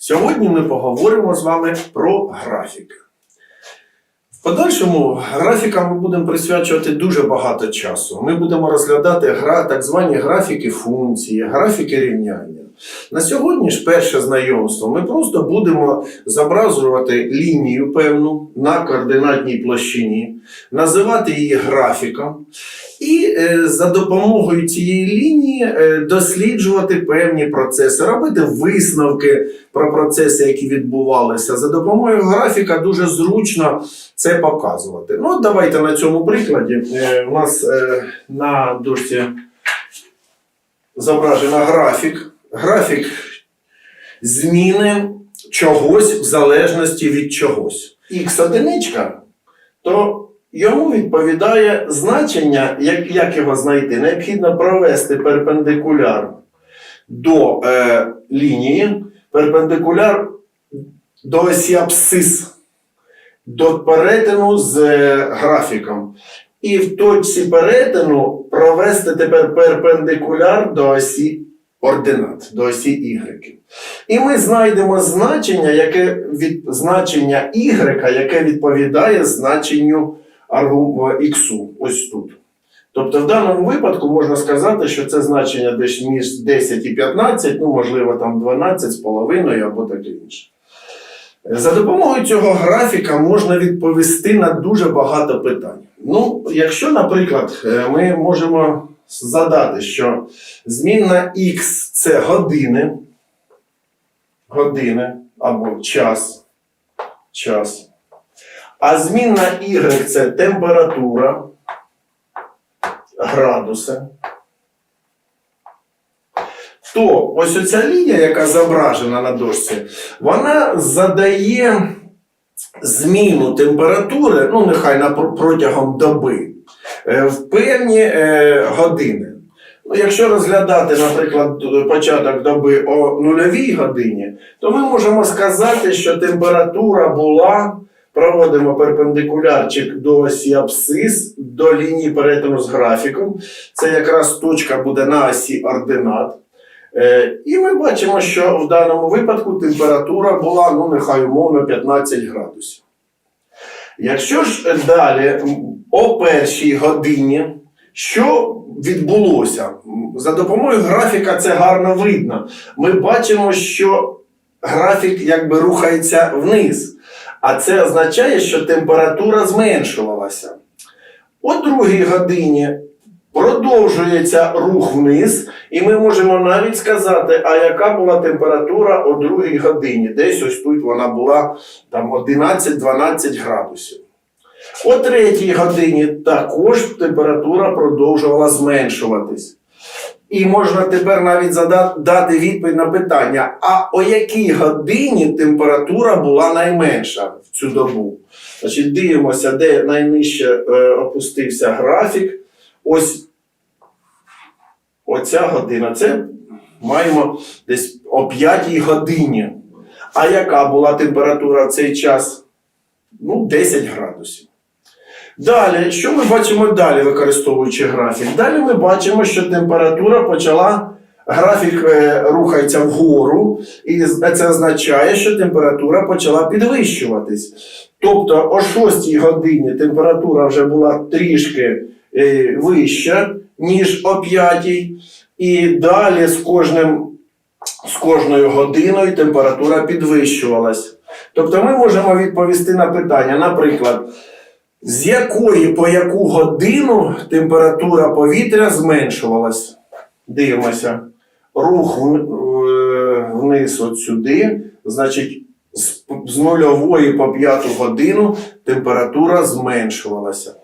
Сьогодні ми поговоримо з вами про графіки. В подальшому графікам ми будемо присвячувати дуже багато часу. Ми будемо розглядати так звані графіки функції, графіки рівняння. На сьогодні ж перше знайомство ми просто будемо зобразувати лінію певну на координатній площині, називати її графіком, і е, за допомогою цієї лінії е, досліджувати певні процеси, робити висновки про процеси, які відбувалися. За допомогою графіка дуже зручно це показувати. Ну, давайте на цьому прикладі. Е, У нас на дошці зображено графік. Графік зміни чогось в залежності від чогось. Х одиничка, то йому відповідає значення, як, як його знайти. Необхідно провести перпендикуляр до е, лінії, перпендикуляр до осі абсцис, до перетину з е, графіком. І в точці перетину провести тепер перпендикуляр до осі ординат, до осі Y. І ми знайдемо значення, яке від значення Y, яке відповідає значенню х. Ось тут. Тобто в даному випадку можна сказати, що це значення десь між 10 і 15, ну можливо там 12 з половиною або таке інше. За допомогою цього графіка можна відповісти на дуже багато питань. Ну, якщо, наприклад, е, ми можемо задати, що змінна Х це години, години або час, час. А змінна Y це температура, градуси. То ось оця лінія, яка зображена на дошці, вона задає зміну температури, ну нехай на протягом доби, в певні е, години. Ну, якщо розглядати, наприклад, початок доби о нульовій годині, то ми можемо сказати, що температура була, проводимо перпендикулярчик до осі абсцис, до лінії перетину з графіком. Це якраз точка буде на осі ординат. Е, І ми бачимо, що в даному випадку температура була, ну, нехай умовно, 15 градусів. Якщо ж далі о першій годині, що відбулося? За допомогою графіка це гарно видно. Ми бачимо, що графік якби рухається вниз. А це означає, що температура зменшувалася. О другій годині продовжується рух вниз, і ми можемо навіть сказати, а яка була температура о другій годині. Десь ось тут вона була там 11-12 градусів. О третій годині також температура продовжувала зменшуватись. І можна тепер навіть дати відповідь на питання: а о якій годині температура була найменша в цю добу? Значить, дивимося, де найнижче е, опустився графік. Ось оця година. Це маємо десь о 5 годині. А яка була температура в цей час? Ну, 10 градусів. Далі, що ми бачимо далі, використовуючи графік? Далі ми бачимо, що температура почала, графік е, рухається вгору, і це означає, що температура почала підвищуватись. Тобто о 6 годині температура вже була трішки е, вища, ніж о 5. І далі з кожним з кожною годиною температура підвищувалась. Тобто ми можемо відповісти на питання, наприклад, з якої по яку годину температура повітря зменшувалась. Дивимося. Рух вниз от сюди, значить, з, з нульової по п'яту годину температура зменшувалася.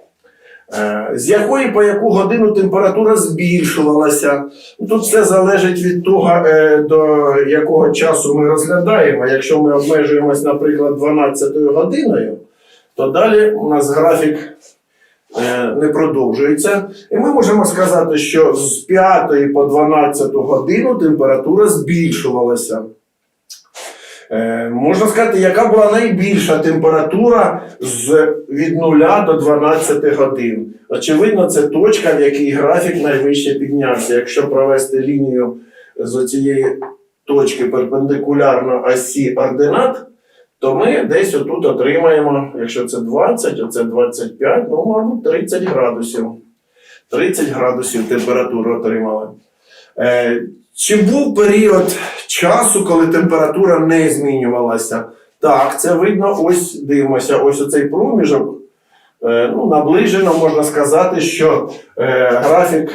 Е, З якої по яку годину температура збільшувалася. Ну, Тут все залежить від того, е, до якого часу ми розглядаємо. Якщо ми обмежуємось, наприклад, 12 годиною, то далі у нас графік е, не продовжується. І ми можемо сказати, що з 5 по 12 годину температура збільшувалася. Е, можна сказати, яка була найбільша температура з від 0 до 12 годин. Очевидно, це точка, в якій графік найвище піднявся. Якщо провести лінію з оцієї точки перпендикулярно осі ординат, то ми десь отут отримаємо, якщо це 20, оце 25, ну, мабуть, 30 градусів. 30 градусів температуру отримали. Е, чи був період часу, коли температура не змінювалася? Так, це видно, ось дивимося, ось оцей проміжок. Е, ну, наближено можна сказати, що е, графік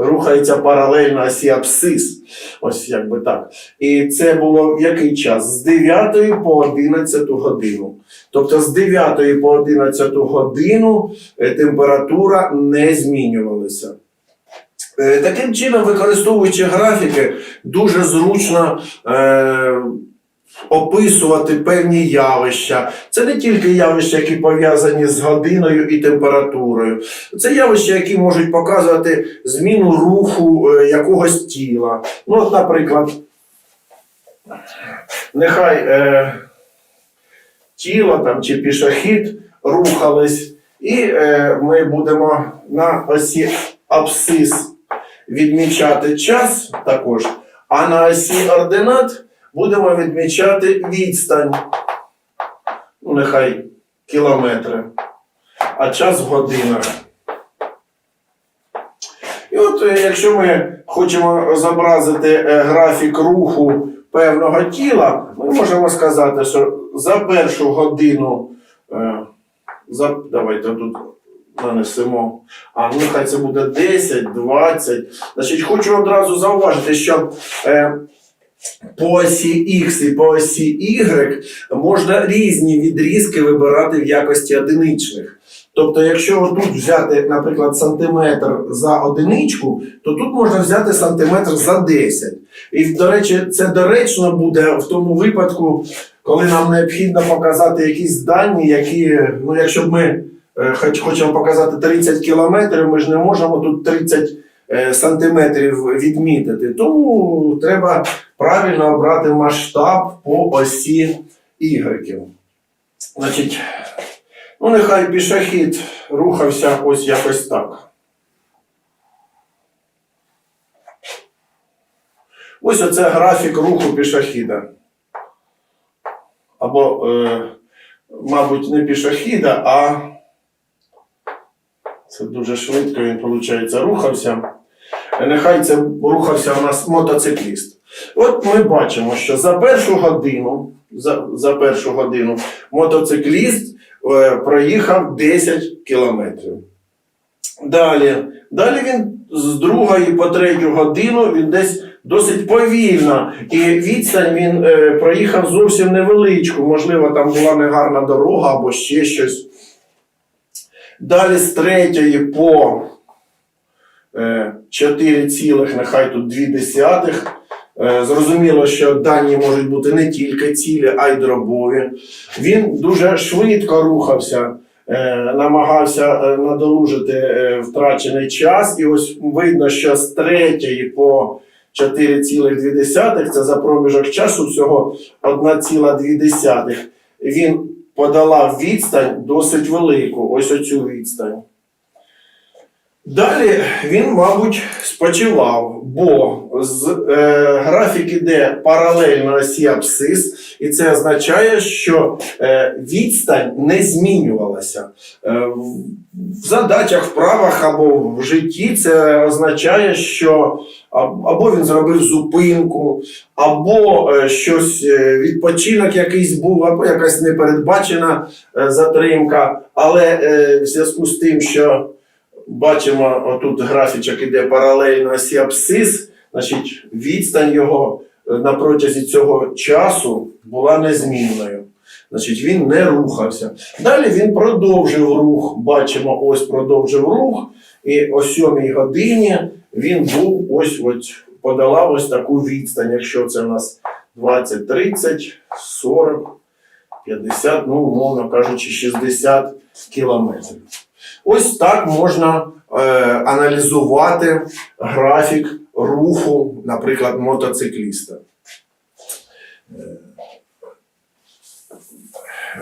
рухається паралельно осі абсцис. Ось якби так. І це було в який час? З 9 по 11 годину. Тобто з 9 по 11 годину е, температура не змінювалася. Е, Таким чином, використовуючи графіки, дуже зручно е, описувати певні явища. Це не тільки явища, які пов'язані з годиною і температурою. Це явища, які можуть показувати зміну руху е, якогось тіла. Ну, от, наприклад, нехай е, тіло там, чи пішохід рухались, і е, ми будемо на осі абсцис відмічати час також, а на осі ординат будемо відмічати відстань. Ну, нехай кілометри, а час в годинах. І от, е, якщо ми хочемо зобразити е, графік руху певного тіла, ми можемо сказати, що за першу годину, е, за, давайте тут нанесемо, а ну нехай це буде 10, 20. Значить, хочу одразу зауважити, що по осі X і по осі Y можна різні відрізки вибирати в якості одиничних. Тобто, якщо тут взяти, наприклад, сантиметр за одиничку, то тут можна взяти сантиметр за 10. І, до речі, це доречно буде в тому випадку, коли нам необхідно показати якісь дані, які, ну, якщо б ми е, хоч, хочемо показати 30 кілометрів, ми ж не можемо тут 30 е, сантиметрів відмітити. Тому треба правильно обрати масштаб по осі Y. Значить, ну нехай пішохід рухався ось якось так. Ось оце графік руху пішохіда. Або, е, мабуть, не пішохіда, а це дуже швидко він, виходить, рухався. Нехай це рухався у нас мотоцикліст. От ми бачимо, що за першу годину, за, за першу годину мотоцикліст е, проїхав 10 кілометрів. Далі, далі він з другої по третю годину він десь досить повільно. І відстань він е, проїхав зовсім невеличку. Можливо, там була негарна дорога або ще щось. Далі з третьої по е, 4 цілих, нехай тут 2 десятих. Е, Зрозуміло, що дані можуть бути не тільки цілі, а й дробові. Він дуже швидко рухався, е, намагався е, надолужити втрачений час. І ось видно, що з третьої по 4,2 це за проміжок часу всього 1,2. Він подолав відстань досить велику, ось оцю відстань. Далі він, мабуть, спочивав, бо з, е, графік іде паралельно осі абсцис, і це означає, що е, відстань не змінювалася. Е, в- задачах, вправах або в житті це означає, що або він зробив зупинку, або е, щось е, відпочинок якийсь був, або якась непередбачена е, затримка. Але е, в зв'язку з тим, що бачимо, отут графічок іде паралельно осі абсцис, значить відстань його е, на протязі цього часу була незмінною. Значить, він не рухався. Далі він продовжив рух. Бачимо, ось продовжив рух. І о 7 годині він був ось подолав ось таку відстань. Якщо це у нас 20, 30, 40, 50, ну, умовно кажучи, 60 кілометрів. Ось так можна е, аналізувати графік руху, наприклад, мотоцикліста.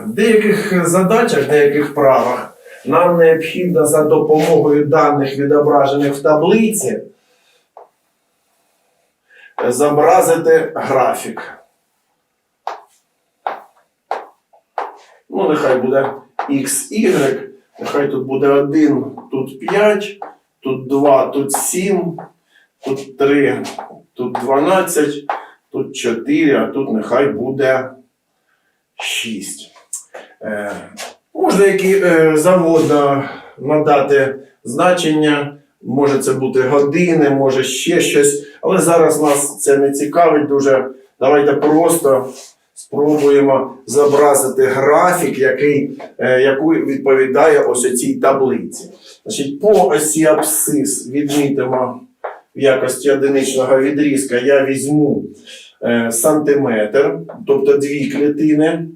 В деяких задачах, в деяких правах нам необхідно за допомогою даних, відображених в таблиці, зобразити графік. Ну, нехай буде XY, нехай тут буде 1, тут 5, тут 2, тут 7, тут 3, тут 12, тут 4, а тут нехай буде 6. Е, можна які е, завгодно надати значення, може це бути години, може ще щось, але зараз нас це не цікавить дуже. Давайте просто спробуємо зобразити графік, який, е, яку відповідає ось цій таблиці. Значить, по осі абсцис відмітимо в якості одиничного відрізка, я візьму е, сантиметр, тобто дві клітини.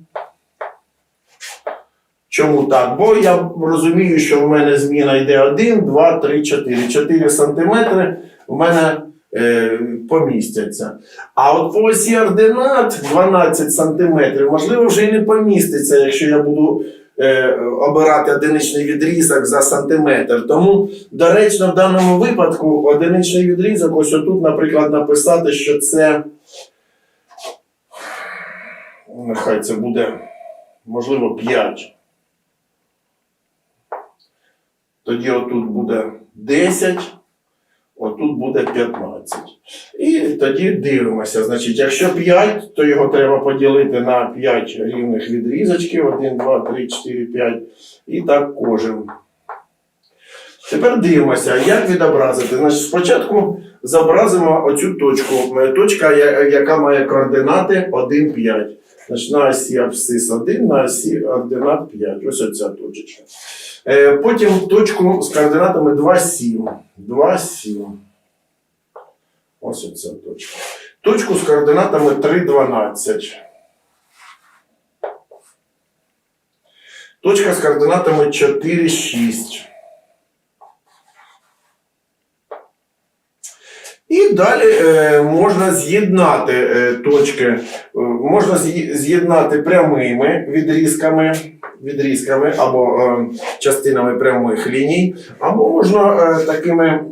Чому так? Бо я розумію, що в мене зміна йде 1, 2, 3, 4. 4 сантиметри в мене е, помістяться. А от по осі ординат 12 сантиметрів, можливо, вже і не поміститься, якщо я буду е, обирати одиничний відрізок за сантиметр. Тому доречно в даному випадку одиничний відрізок, ось отут, наприклад, написати, що це. Нехай це буде, можливо, 5. Тоді отут буде 10, отут буде 15. І тоді дивимося. Значить, якщо 5, то його треба поділити на 5 рівних відрізочків. 1, 2, 3, 4, 5. І так кожен. Тепер дивимося, як відобразити. Значить, спочатку зобразимо оцю точку. Е, Точка, яка має координати 1, 5. Значить, на осі абсцис 1, на осі ординат 5. Ось оця точечка. Е, Потім точку з координатами 2, 7. 2, 7. Ось оця точка. Точку з координатами 3, 12. Точка з координатами 4, 6. І далі е, можна з'єднати е, точки, можна з'єднати прямими відрізками, відрізками або е, частинами прямих ліній, або можна е, такими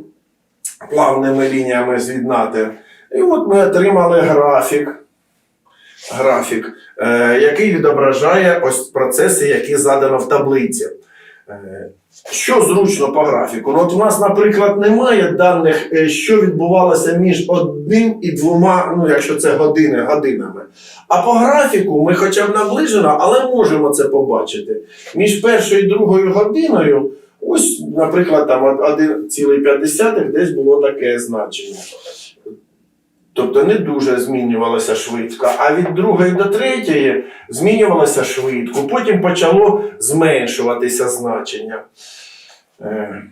плавними лініями з'єднати. І от ми отримали графік, графік е, який відображає ось процеси, які задано в таблиці. Е, що зручно по графіку? Ну, от у нас, наприклад, немає даних, е, що відбувалося між одним і двома, ну якщо це години, годинами. А по графіку ми хоча б наближено, але можемо це побачити. Між першою і другою годиною, ось, наприклад, там 1,5 десь було таке значення. Тобто не дуже змінювалося швидко, а від другої до третьої змінювалося швидко, потім почало зменшуватися значення. Е,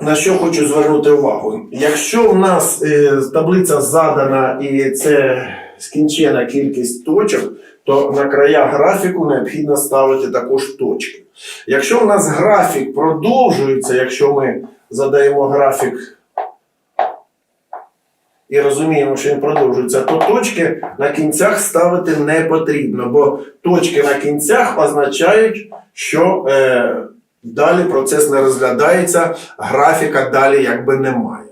На що хочу звернути увагу? Якщо в нас е, таблиця задана і це скінчена кількість точок, то на краях графіку необхідно ставити також точки. Якщо в нас графік продовжується, якщо ми задаємо графік і розуміємо, що він продовжується, то точки на кінцях ставити не потрібно, бо точки на кінцях означають, що е, далі процес не розглядається, графіка далі якби немає.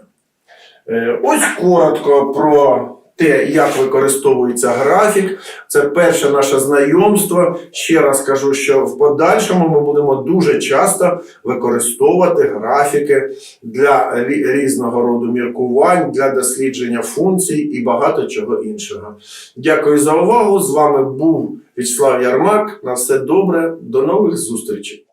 Е, ось коротко про те, як використовується графік. Це перше наше знайомство. Ще раз кажу, що в подальшому ми будемо дуже часто використовувати графіки для різного роду міркувань, для дослідження функцій і багато чого іншого. Дякую за увагу. З вами був Вячеслав Ярмак. На все добре, до нових зустрічей.